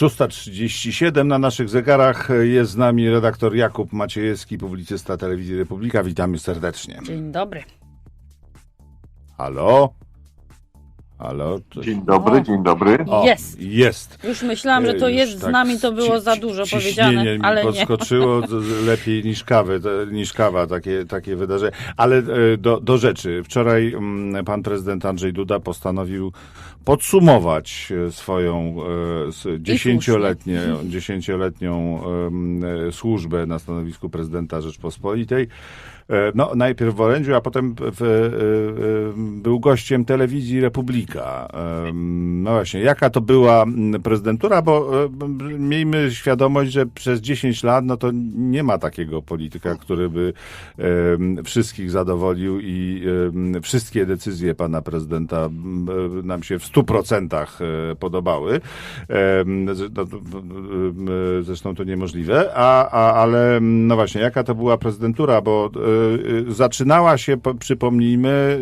6.37 na naszych zegarach. Jest z nami redaktor Jakub Maciejewski, publicysta Telewizji Republika. Witamy serdecznie. Dzień dobry. Halo? Halo? Dzień dobry, O. dzień dobry. O, Jest. Jest. Już myślałam, że to Już jest z tak nami, to było ci- za dużo powiedziane, mi ale nie. podskoczyło z- lepiej niż kawy, niż kawa, takie, takie wydarzenie. Ale e, do, do rzeczy. Wczoraj mm, pan prezydent Andrzej Duda postanowił podsumować e, swoją e, dziesięcioletnią e, służbę na stanowisku prezydenta Rzeczpospolitej. E, No, najpierw w orędziu, a potem w, był gościem telewizji Republika. No właśnie, jaka to była prezydentura, bo e, miejmy świadomość, że przez 10 lat no to nie ma takiego polityka, który by wszystkich zadowolił i wszystkie decyzje pana prezydenta e, nam się w 100% e, podobały. No, Zresztą to niemożliwe, a, a, ale no właśnie, jaka to była prezydentura, bo zaczynała się, po- przypomnijmy,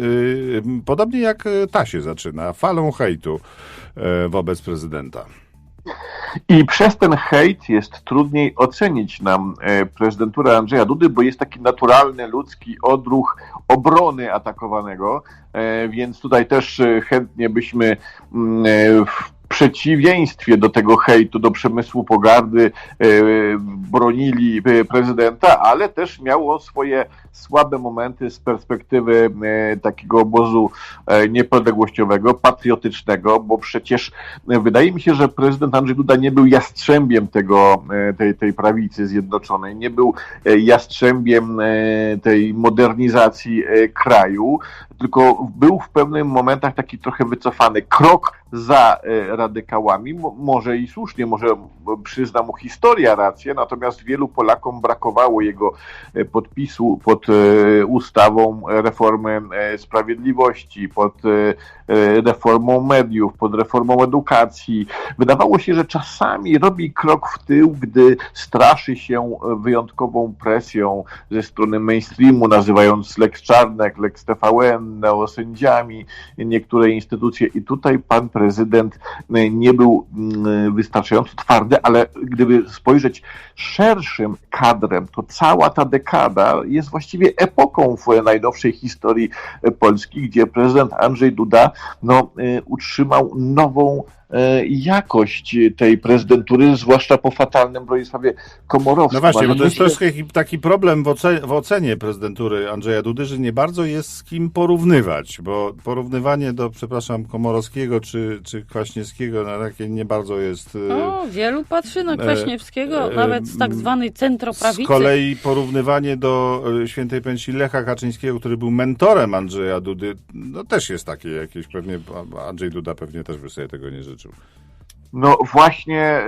e, podobnie jak ta się zaczyna, falą hejtu e, wobec prezydenta. I przez ten hejt jest trudniej ocenić nam prezydenturę Andrzeja Dudy, bo jest taki naturalny ludzki odruch obrony atakowanego, więc tutaj też chętnie byśmy mm, przeciwieństwie do tego hejtu, do przemysłu pogardy e, bronili e, prezydenta, ale też miało swoje słabe momenty z perspektywy e, takiego obozu niepodległościowego, patriotycznego, bo przecież wydaje mi się, że prezydent Andrzej Duda nie był jastrzębiem tego, tej, tej prawicy zjednoczonej, nie był jastrzębiem tej modernizacji kraju, tylko był w pewnych momentach taki trochę wycofany, krok za radykałami, Mo- może i słusznie, może przyzna mu historia rację, natomiast wielu Polakom brakowało jego e, podpisu pod e, ustawą reformy e, sprawiedliwości, pod reformą mediów, pod reformą edukacji. Wydawało się, że czasami robi krok w tył, gdy straszy się wyjątkową presją ze strony mainstreamu, nazywając Lex Czarnek, Lex TVN, neosędziami niektóre instytucje. I tutaj pan prezydent nie był mm, wystarczająco twardy, ale gdyby spojrzeć szerszym kadrem, to cała ta dekada jest właściwie epoką w najnowszej historii Polski, gdzie prezydent Andrzej Duda no, e, utrzymał nową jakość tej prezydentury, zwłaszcza po fatalnym Bronisławie Komorowskim. No właśnie, bo to jest myślę- troszkę taki problem w ocenie, w ocenie prezydentury Andrzeja Dudy, że nie bardzo jest z kim porównywać, bo porównywanie do, przepraszam, Komorowskiego czy, czy Kwaśniewskiego, no takie nie bardzo jest... e, O, wielu patrzy na E, Kwaśniewskiego, e, nawet z tak zwanej centroprawicy. Z kolei porównywanie do e, świętej pamięci Lecha Kaczyńskiego, który był mentorem Andrzeja Dudy, no też jest takie jakieś, pewnie Andrzej Duda pewnie też by sobie tego nie życzył. No właśnie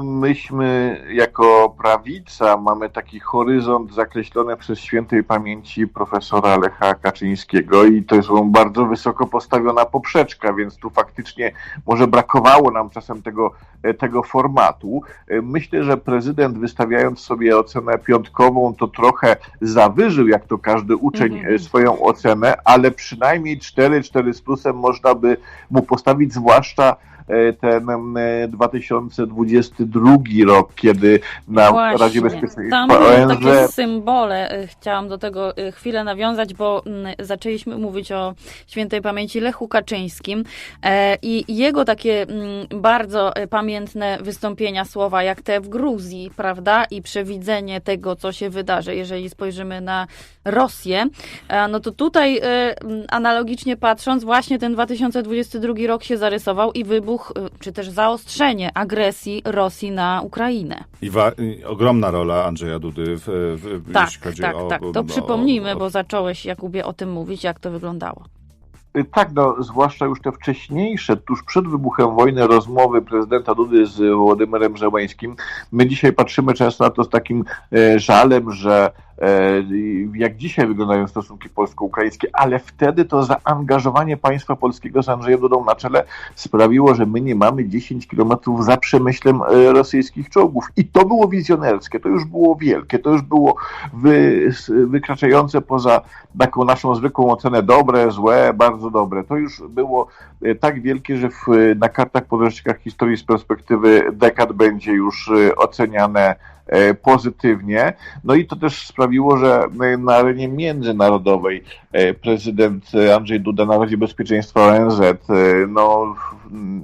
y, myśmy jako prawica mamy taki horyzont zakreślony przez świętej pamięci profesora Lecha Kaczyńskiego i to jest bardzo wysoko postawiona poprzeczka, więc tu faktycznie może brakowało nam czasem tego, e, tego formatu. Y, Myślę, że prezydent wystawiając sobie ocenę piątkową to trochę zawyżył, jak to każdy uczeń, Mhm. e, swoją ocenę, ale przynajmniej 4, 4 z plusem można by mu postawić, zwłaszcza e, ten e, 2022 rok, kiedy na Właśnie. Radzie Bezpieczeństwa Tam były takie ONZ symbole. Y, Chciałam do tego y, chwilę nawiązać, bo mm, zaczęliśmy mówić o świętej pamięci Lechu Kaczyńskim e, i jego takie mm, bardzo pamiętne wystąpienia, słowa jak te w Gruzji, prawda? I przewidzenie tego, co się wydarzy, jeżeli spojrzymy na Rosję, e, no to tutaj mm, analogicznie patrząc, właśnie ten 2022 rok się zarysował i wybuch, y, czy też zaostrzenie agresji Rosji na Ukrainę. I, wa- i ogromna rola Andrzeja Dudy, w, w, Tak, jeśli chodzi tak, o... tak. o- To o- przypomnijmy, o- bo zacząłeś, Jakubie, o tym mówić, jak to wyglądało. Y, Tak, no, zwłaszcza już te wcześniejsze, tuż przed wybuchem wojny, rozmowy prezydenta Dudy z Władimyrem Żeleńskim. My dzisiaj patrzymy często na to z takim e, żalem, że jak dzisiaj wyglądają stosunki polsko-ukraińskie, ale wtedy to zaangażowanie państwa polskiego z Andrzejem Dudą na czele sprawiło, że my nie mamy 10 kilometrów za przemyślem e, rosyjskich czołgów. I to było wizjonerskie, to już było wielkie, to już było wy, wykraczające poza taką naszą zwykłą ocenę dobre, złe, bardzo dobre. To już było e, tak wielkie, że w, na kartach podręcznikach historii z perspektywy dekad będzie już oceniane E, pozytywnie. No i to też sprawiło, że na arenie międzynarodowej e, prezydent Andrzej Duda na Radzie Bezpieczeństwa ONZ e, no,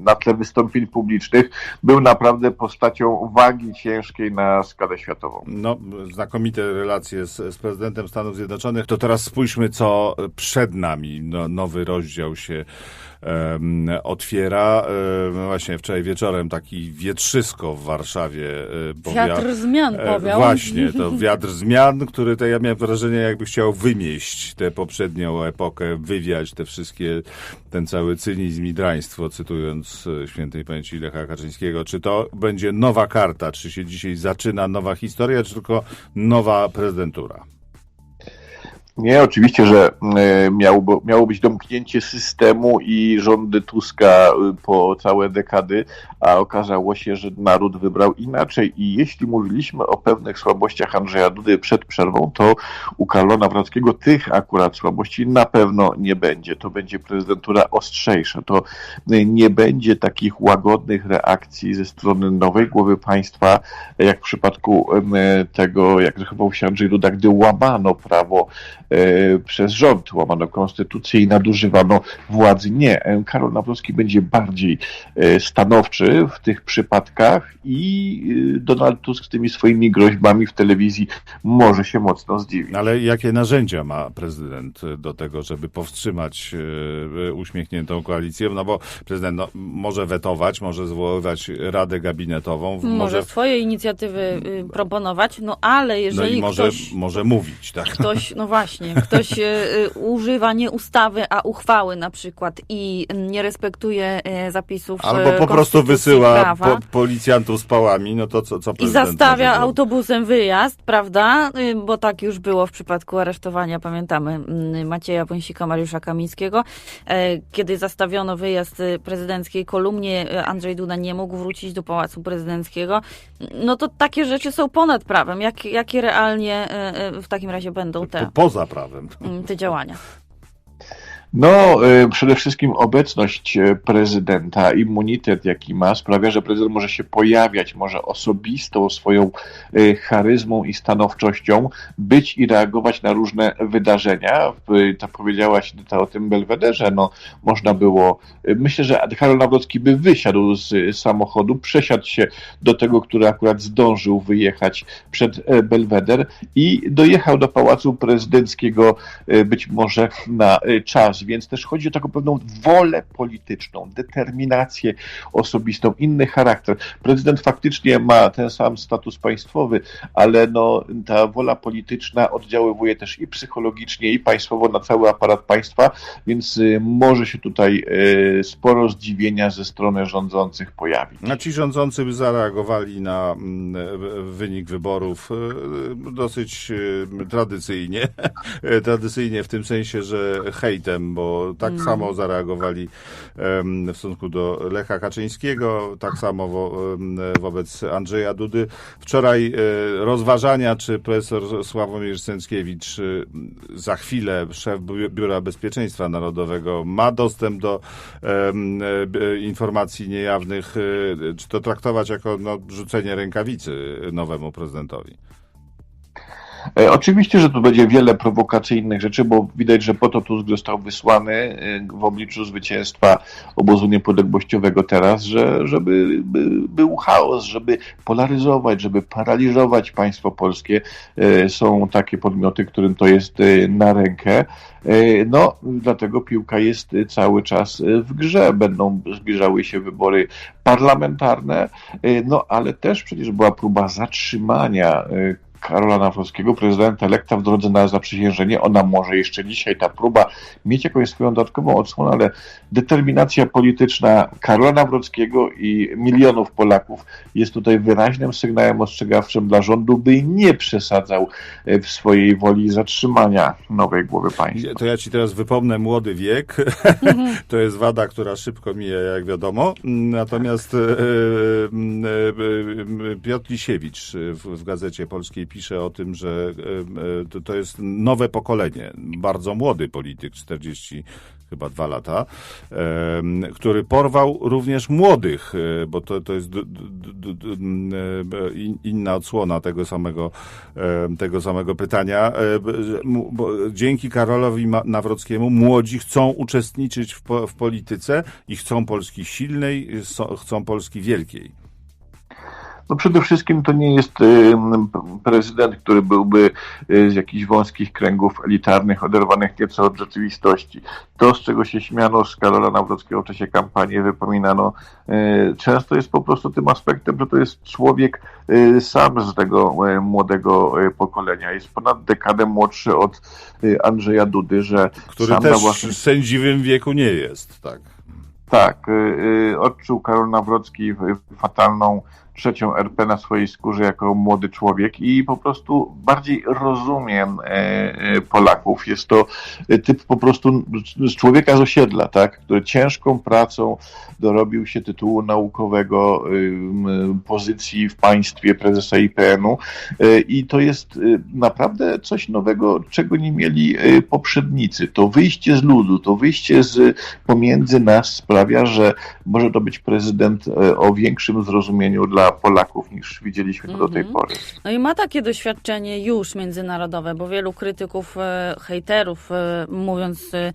na tle wystąpień publicznych był naprawdę postacią wagi ciężkiej na skalę światową. No, znakomite relacje z, z prezydentem Stanów Zjednoczonych. To teraz spójrzmy, co przed nami. No, nowy rozdział się um, otwiera. Um, właśnie wczoraj wieczorem taki wietrzysko w Warszawie. Um, Wiatr zmian powiał. Właśnie, to wiatr zmian, który to ja miałem wrażenie, jakby chciał wymieść tę poprzednią epokę, wywiać te wszystkie, ten cały cynizm i draństwo, cytując e, świętej pamięci Lecha Kaczyńskiego. Czy to będzie nowa karta? Czy się dzisiaj zaczyna nowa historia, czy tylko nowa prezydentura? Nie, oczywiście, że e, miało, miało być domknięcie systemu i rządy Tuska e, po całe dekady, a okazało się, że naród wybrał inaczej. I jeśli mówiliśmy o pewnych słabościach Andrzeja Dudy przed przerwą, to u Karola Nawrockiego tych akurat słabości na pewno nie będzie. To będzie prezydentura ostrzejsza. To nie będzie takich łagodnych reakcji ze strony nowej głowy państwa, jak w przypadku tego, jak zachował się Andrzej Duda, gdy łamano prawo przez rząd, łamano konstytucję i nadużywano władzy. Nie, e, Karol Nawrocki będzie bardziej e, stanowczy w tych przypadkach i Donald Tusk z tymi swoimi groźbami w telewizji może się mocno zdziwić. Ale jakie narzędzia ma prezydent do tego, żeby powstrzymać uśmiechniętą koalicję? No bo prezydent no, może wetować, może zwoływać radę gabinetową. Może, może swoje inicjatywy y, proponować, no ale jeżeli no i może, ktoś... może mówić, tak? Ktoś, no właśnie, Właśnie, ktoś e, e, używa nie ustawy, a uchwały na przykład i nie respektuje e, zapisów Albo po prostu wysyła po, policjantów z pałami, no to co, co I zastawia autobusem wyjazd, prawda? Bo tak już było w przypadku aresztowania, pamiętamy, Macieja Pąsika, Mariusza Kamińskiego. Kiedy zastawiono wyjazd prezydenckiej kolumnie, Andrzej Duda nie mógł wrócić do Pałacu Prezydenckiego. No to takie rzeczy są ponad prawem. Jak, jakie realnie w takim razie będą te... Poza prawem. Mm, te działania. No, y, przede wszystkim obecność y, prezydenta, immunitet, jaki ma, sprawia, że prezydent może się pojawiać, może osobistą swoją y, charyzmą i stanowczością być i reagować na różne wydarzenia. Tak powiedziałaś Edyta o tym Belwederze, no można było, myślę, że Karol Nawrocki by wysiadł z samochodu, przesiadł się do tego, który akurat zdążył wyjechać przed Belweder i dojechał do Pałacu Prezydenckiego być może na czas więc też chodzi o taką pewną wolę polityczną, determinację osobistą, inny charakter. Prezydent faktycznie ma ten sam status państwowy, ale no, ta wola polityczna oddziaływuje też i psychologicznie, i państwowo na cały aparat państwa, więc y, może się tutaj y, sporo zdziwienia ze strony rządzących pojawić. A ci rządzący zareagowali na mm, wynik wyborów y, dosyć tradycyjnie. Tradycyjnie w tym sensie, że hejtem bo tak mm. samo zareagowali w stosunku do Lecha Kaczyńskiego, tak samo wo, wobec Andrzeja Dudy. Wczoraj e, rozważania, czy profesor Sławomir Sęckiewicz e, za chwilę, szef Biura Bezpieczeństwa Narodowego, ma dostęp do e, informacji niejawnych, czy to traktować jako no, rzucenie rękawicy nowemu prezydentowi? E, oczywiście, że tu będzie wiele prowokacyjnych rzeczy, bo widać, że po to Tusk został wysłany e, w obliczu zwycięstwa obozu niepodległościowego teraz, że, żeby by, był chaos, żeby polaryzować, żeby paraliżować państwo polskie. E, są takie podmioty, którym to jest na rękę. No, dlatego piłka jest cały czas w grze. Będą zbliżały się wybory parlamentarne, no ale też przecież była próba zatrzymania Karola Nawrockiego, prezydenta elekta w drodze na zaprzysiężenie. Ona może jeszcze dzisiaj ta próba mieć jakąś swoją dodatkową odsłonę, ale determinacja polityczna Karola Nawrockiego i milionów Polaków jest tutaj wyraźnym sygnałem ostrzegawczym dla rządu, by nie przesadzał e, w swojej woli zatrzymania nowej głowy państwa. To ja ci teraz wypomnę młody wiek. to jest wada, która szybko mija, jak wiadomo. Natomiast e, e, Piotr Lisiewicz w, w Gazecie Polskiej pisze o tym, że to, jest nowe pokolenie. Bardzo młody polityk, 40 chyba dwa lata, który porwał również młodych, e, bo to, to jest e, in- inna odsłona tego samego, tego samego pytania. E, Dzięki Karolowi Nawrockiemu młodzi chcą uczestniczyć w, w polityce i chcą Polski silnej, chcą Polski wielkiej. No przede wszystkim to nie jest y, prezydent, który byłby y, z jakichś wąskich kręgów elitarnych, oderwanych nieco od rzeczywistości. To, z czego się śmiano z Karola Nawrockiego w czasie kampanii, wypominano, y, często jest po prostu tym aspektem, że to jest człowiek sam z tego młodego pokolenia. Jest ponad dekadę młodszy od Andrzeja Dudy, że Który sam na też własnym w sędziwym wieku nie jest, tak. tak, odczuł Karol Nawrocki fatalną trzecią RP na swojej skórze jako młody człowiek i po prostu bardziej rozumiem e, e, Polaków. Jest to e, typ po prostu z człowieka z osiedla, tak, który ciężką pracą dorobił się tytułu naukowego, pozycji w państwie prezesa IPN-u y, i to jest y, naprawdę coś nowego, czego nie mieli y, poprzednicy. To wyjście z ludu, to wyjście z pomiędzy nas sprawia, że może to być prezydent e, o większym zrozumieniu dla Polaków niż widzieliśmy to do tej Mhm. pory. No i ma takie doświadczenie już międzynarodowe, bo wielu krytyków, e, hejterów, e, mówiąc e,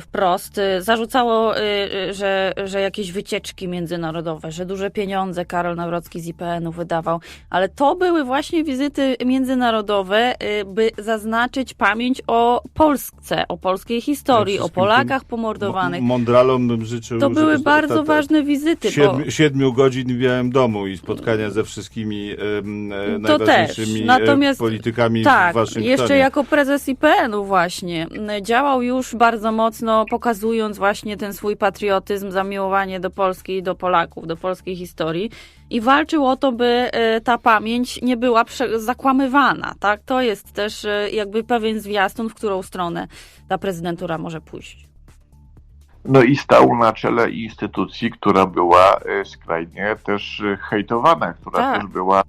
wprost, e, zarzucało, e, e, że, że jakieś wycieczki międzynarodowe, że duże pieniądze Karol Nawrocki z IPN-u wydawał, ale to były właśnie wizyty międzynarodowe, e, by zaznaczyć pamięć o Polsce, o polskiej historii, o Polakach pomordowanych. M- Mądralom bym życzył. To były bardzo ta- ta- ważne wizyty, bo Siedmiu, siedmiu godzin w Białym Domu i spotkania ze wszystkimi e, To najważniejszymi też. Natomiast- e, politykami w Tak, Waszyngtonie. jeszcze jako prezes IPN-u właśnie działał już bardzo mocno, pokazując właśnie ten swój patriotyzm, zamiłowanie do Polski i do Polaków, do polskiej historii i walczył o to, by e, ta pamięć nie była zakłamywana, tak? To jest też e, jakby pewien zwiastun, w którą stronę ta prezydentura może pójść. No i stał na czele instytucji, która była e, skrajnie też hejtowana, która Tak. też była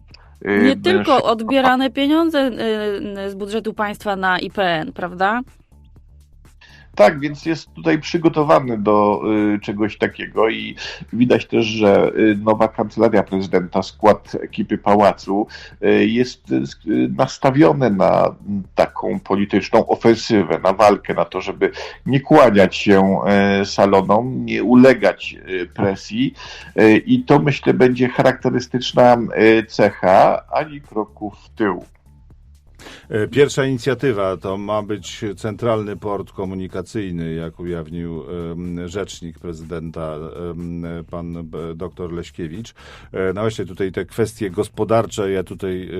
Nie tylko odbierane pieniądze z budżetu państwa na IPN, prawda? Tak, więc jest tutaj przygotowany do y, czegoś takiego i widać też, że y, nowa kancelaria prezydenta, skład ekipy pałacu y, jest nastawiony na mm, taką polityczną ofensywę, na walkę, na to, żeby nie kłaniać się y, salonom, nie ulegać y, presji y, i to myślę będzie charakterystyczna cecha ani kroku w tył. E, Pierwsza inicjatywa to ma być centralny port komunikacyjny, jak ujawnił rzecznik prezydenta, pan b- dr Leśkiewicz. E, No właśnie tutaj te kwestie gospodarcze, ja tutaj e,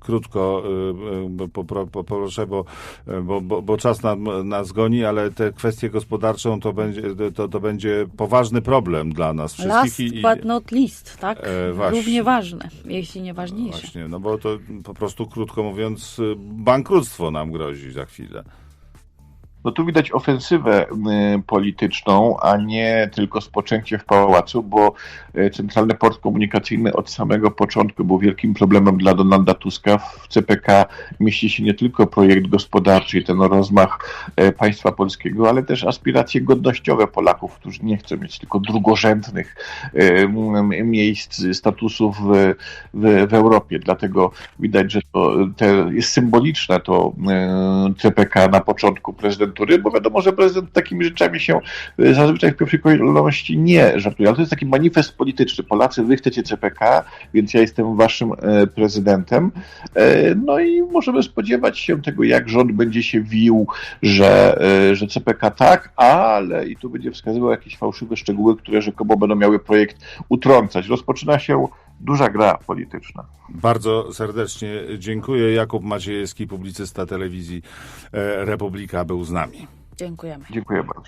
krótko e, e, popro- poproszę, bo, bo, bo, czas nam, nas goni, ale te kwestie gospodarcze to będzie, to, to będzie poważny problem dla nas Last wszystkich. i- but not least, tak? E, właśnie. Równie ważne, jeśli nie ważniejsze. Właśnie, no bo to po prostu krótko mówiąc, y, bankructwo nam grozi za chwilę. No tu widać ofensywę y, polityczną, a nie tylko spoczęcie w pałacu, bo y, Centralny Port Komunikacyjny od samego początku był wielkim problemem dla Donalda Tuska. W CPK mieści się nie tylko projekt gospodarczy ten rozmach y, państwa polskiego, ale też aspiracje godnościowe Polaków, którzy nie chcą mieć tylko drugorzędnych miejsc, statusów w, w, w Europie. Dlatego widać, że to jest symboliczne to CPK na początku prezydentury, bo wiadomo, że prezydent takimi rzeczami się y, zazwyczaj w pierwszej kolejności nie żartuje, ale to jest taki manifest polityczny. Polacy, wy chcecie CPK, więc ja jestem waszym e, prezydentem. E, No i możemy spodziewać się tego, jak rząd będzie się wił, że, e, że CPK tak, ale i tu będzie wskazywał jakieś fałszywe szczegóły, które rzekomo będą miały projekt utrącać. Rozpoczyna się duża gra polityczna. Bardzo serdecznie dziękuję. Jakub Maciejewski, publicysta telewizji e, Republika, był z nami. Dziękujemy. Dziękuję bardzo.